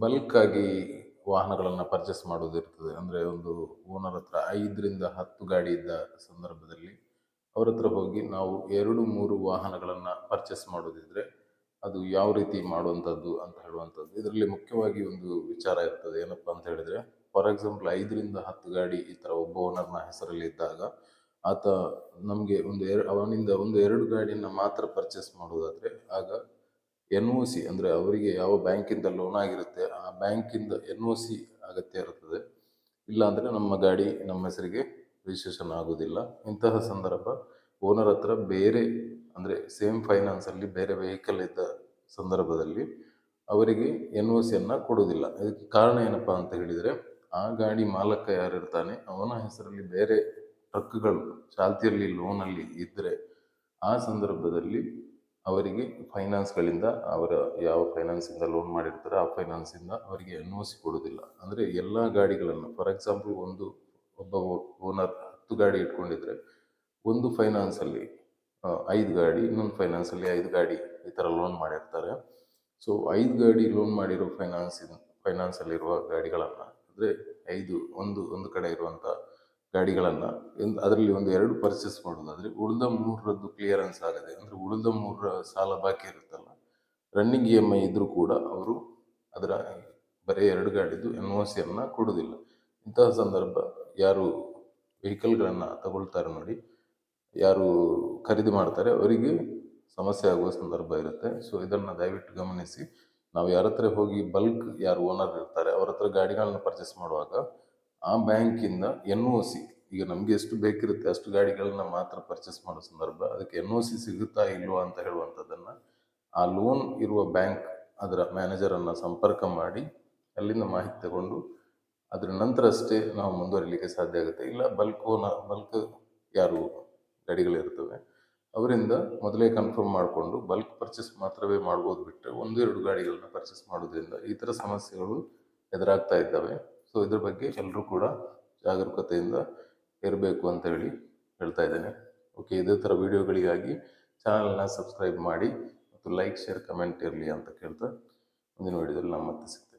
Bulk ಆಗಿ ವಾಹನಗಳನ್ನು purchase ಮಾಡೋದಿರ್ತದೆ ಅಂದರೆ ಒಂದು ಓನರ್ ಹತ್ರ ಐದರಿಂದ ಹತ್ತು ಗಾಡಿ ಇದ್ದ ಸಂದರ್ಭದಲ್ಲಿ ಅವ್ರ ಹತ್ರ ಹೋಗಿ ನಾವು ಎರಡು, ಮೂರು ವಾಹನಗಳನ್ನು ಪರ್ಚೇಸ್ ಮಾಡೋದಿದ್ರೆ ಅದು ಯಾವ ರೀತಿ ಮಾಡುವಂಥದ್ದು ಅಂತ ಹೇಳುವಂಥದ್ದು. ಇದರಲ್ಲಿ ಮುಖ್ಯವಾಗಿ ಒಂದು ವಿಚಾರ ಇರ್ತದೆ. ಏನಪ್ಪ ಅಂತ ಹೇಳಿದರೆ ಫಾರ್ ಎಕ್ಸಾಂಪಲ್ ಐದರಿಂದ ಹತ್ತು ಗಾಡಿ ಈ ಥರ ಒಬ್ಬ ಓನರ್ನ ಹೆಸರಲ್ಲಿ ಇದ್ದಾಗ ಆತ ನಮಗೆ ಒಂದು ಎರಡು ಅವನಿಂದ ಒಂದು ಎರಡು ಗಾಡಿಯನ್ನು ಮಾತ್ರ ಪರ್ಚೇಸ್ ಮಾಡೋದಾದರೆ ಆಗ ಎನ್ ಒ ಸಿ ಅಂದರೆ ಅವರಿಗೆ ಯಾವ ಬ್ಯಾಂಕಿಂದ ಲೋನ್ ಆಗಿರುತ್ತೆ, ಆ ಬ್ಯಾಂಕಿಂದ ಎನ್ ಒ ಸಿ ಅಗತ್ಯ ಇರುತ್ತದೆ ಇಲ್ಲಾಂದರೆ ನಮ್ಮ ಗಾಡಿ ನಮ್ಮ ಹೆಸರಿಗೆ ರಿಜಿಸ್ಟ್ರೇಷನ್ ಆಗೋದಿಲ್ಲ. ಇಂತಹ ಸಂದರ್ಭ ಓನರ್ ಹತ್ರ ಬೇರೆ ಅಂದರೆ ಸೇಮ್ ಫೈನಾನ್ಸಲ್ಲಿ ಬೇರೆ ವೆಹಿಕಲ್ ಇದ್ದ ಸಂದರ್ಭದಲ್ಲಿ ಅವರಿಗೆ ಎನ್ ಒ ಸಿಯನ್ನು ಕೊಡೋದಿಲ್ಲ. ಇದಕ್ಕೆ ಕಾರಣ ಏನಪ್ಪ ಅಂತ ಹೇಳಿದರೆ ಆ ಗಾಡಿ ಮಾಲಕ ಯಾರಿರ್ತಾನೆ ಅವನ ಹೆಸರಲ್ಲಿ ಬೇರೆ ಟ್ರಕ್ಗಳು ಚಾಲ್ತಿಯಲ್ಲಿ ಲೋನಲ್ಲಿ ಇದ್ದರೆ ಆ ಸಂದರ್ಭದಲ್ಲಿ ಅವರಿಗೆ ಫೈನಾನ್ಸ್ಗಳಿಂದ ಅವರ ಯಾವ ಫೈನಾನ್ಸಿಂದ ಲೋನ್ ಮಾಡಿರ್ತಾರೆ ಆ ಫೈನಾನ್ಸಿಂದ ಅವರಿಗೆ ಎನ್ ಒ ಸಿ ಕೊಡೋದಿಲ್ಲ ಅಂದರೆ ಎಲ್ಲ ಗಾಡಿಗಳನ್ನು ಫಾರ್ ಎಕ್ಸಾಂಪಲ್ ಒಂದು ಒಬ್ಬ ಓನರ್ ಹತ್ತು ಗಾಡಿ ಇಟ್ಕೊಂಡಿದ್ರೆ ಒಂದು ಫೈನಾನ್ಸಲ್ಲಿ ಐದು ಗಾಡಿ, ಇನ್ನೊಂದು ಫೈನಾನ್ಸಲ್ಲಿ ಐದು ಗಾಡಿ ಈ ಥರ ಲೋನ್ ಮಾಡಿರ್ತಾರೆ. ಸೊ ಐದು ಗಾಡಿ ಲೋನ್ ಮಾಡಿರೋ ಫೈನಾನ್ಸಿನ ಫೈನಾನ್ಸಲ್ಲಿರುವ ಗಾಡಿಗಳನ್ನು, ಅಂದರೆ ಐದು, ಒಂದು ಒಂದು ಕಡೆ ಇರುವಂಥ ಗಾಡಿಗಳನ್ನು ಅದರಲ್ಲಿ ಒಂದು ಎರಡು ಪರ್ಚೇಸ್ ಮಾಡೋದಾದರೆ ಉಳಿದ ಮೂರರದ್ದು ಕ್ಲಿಯರೆನ್ಸ್ ಆಗದೆ, ಅಂದರೆ ಉಳಿದ ಮೂರರ ಸಾಲ ಬಾಕಿ ಇರುತ್ತಲ್ಲ ರನ್ನಿಂಗ್ ಇ ಎಂ ಐ ಇದ್ದರೂ ಕೂಡ ಅವರು ಅದರ ಬರೀ ಎರಡು ಗಾಡಿದು ಎನ್ ಒ ಸಿಯನ್ನು ಕೊಡೋದಿಲ್ಲ. ಇಂತಹ ಸಂದರ್ಭ ಯಾರು ವೆಹಿಕಲ್ಗಳನ್ನು ತಗೊಳ್ತಾರೆ ನೋಡಿ, ಯಾರು ಖರೀದಿ ಮಾಡ್ತಾರೆ, ಅವರಿಗೆ ಸಮಸ್ಯೆ ಆಗುವ ಸಂದರ್ಭ ಇರುತ್ತೆ. ಸೊ ಇದನ್ನು ದಯವಿಟ್ಟು ಗಮನಿಸಿ. ನಾವು ಯಾರ ಹತ್ರ ಹೋಗಿ ಬಲ್ಕ್ ಯಾರು ಓನರ್ ಇರ್ತಾರೆ, ಅವ್ರ ಹತ್ರ ಗಾಡಿಗಳನ್ನ ಪರ್ಚೇಸ್ ಮಾಡುವಾಗ ಆ ಬ್ಯಾಂಕಿಂದ ಎನ್ ಒ ಸಿ, ಈಗ ನಮಗೆ ಎಷ್ಟು ಬೇಕಿರುತ್ತೆ ಅಷ್ಟು ಗಾಡಿಗಳನ್ನ ಮಾತ್ರ ಪರ್ಚೇಸ್ ಮಾಡೋ ಸಂದರ್ಭ, ಅದಕ್ಕೆ ಎನ್ ಒ ಸಿ ಸಿಗುತ್ತಾ ಇಲ್ವಾ ಅಂತ ಹೇಳುವಂಥದ್ದನ್ನು ಆ ಲೋನ್ ಇರುವ ಬ್ಯಾಂಕ್ ಅದರ ಮ್ಯಾನೇಜರನ್ನು ಸಂಪರ್ಕ ಮಾಡಿ ಅಲ್ಲಿಂದ ಮಾಹಿತಿ ತಗೊಂಡು ಅದರ ನಂತರ ಅಷ್ಟೇ ನಾವು ಮುಂದುವರಿಲಿಕ್ಕೆ ಸಾಧ್ಯ ಆಗುತ್ತೆ. ಇಲ್ಲ ಬಲ್ಕ್ ಬಲ್ಕ್ ಯಾರು ಗಾಡಿಗಳಿರ್ತವೆ, ಅವರಿಂದ ಮೊದಲೇ ಕನ್ಫರ್ಮ್ ಮಾಡಿಕೊಂಡು ಬಲ್ಕ್ ಪರ್ಚೇಸ್ ಮಾತ್ರವೇ ಮಾಡ್ಬೋದು ಬಿಟ್ಟರೆ ಒಂದು ಎರಡು ಗಾಡಿಗಳನ್ನ ಪರ್ಚೇಸ್ ಮಾಡೋದ್ರಿಂದ ಈ ಥರ ಸಮಸ್ಯೆಗಳು ಎದುರಾಗ್ತಾ ಇದ್ದಾವೆ. ಸೊ ಇದ್ರ ಬಗ್ಗೆ ಎಲ್ಲರೂ ಕೂಡ ಜಾಗರೂಕತೆಯಿಂದ ಇರಬೇಕು ಅಂತ ಹೇಳಿ ಹೇಳ್ತಾ ಇದ್ದೇನೆ. ಓಕೆ ಇದೇ ಥರ ವೀಡಿಯೋಗಳಿಗಾಗಿ ಚಾನಲ್ನ ಸಬ್ಸ್ಕ್ರೈಬ್ ಮಾಡಿ ಮತ್ತು ಲೈಕ್ ಶೇರ್ ಕಮೆಂಟ್ ಇರಲಿ ಅಂತ ಕೇಳ್ತಾ ಮುಂದಿನ ವೀಡಿಯೋದಲ್ಲಿ ಮತ್ತೆ ಸಿಗ್ತೇವೆ.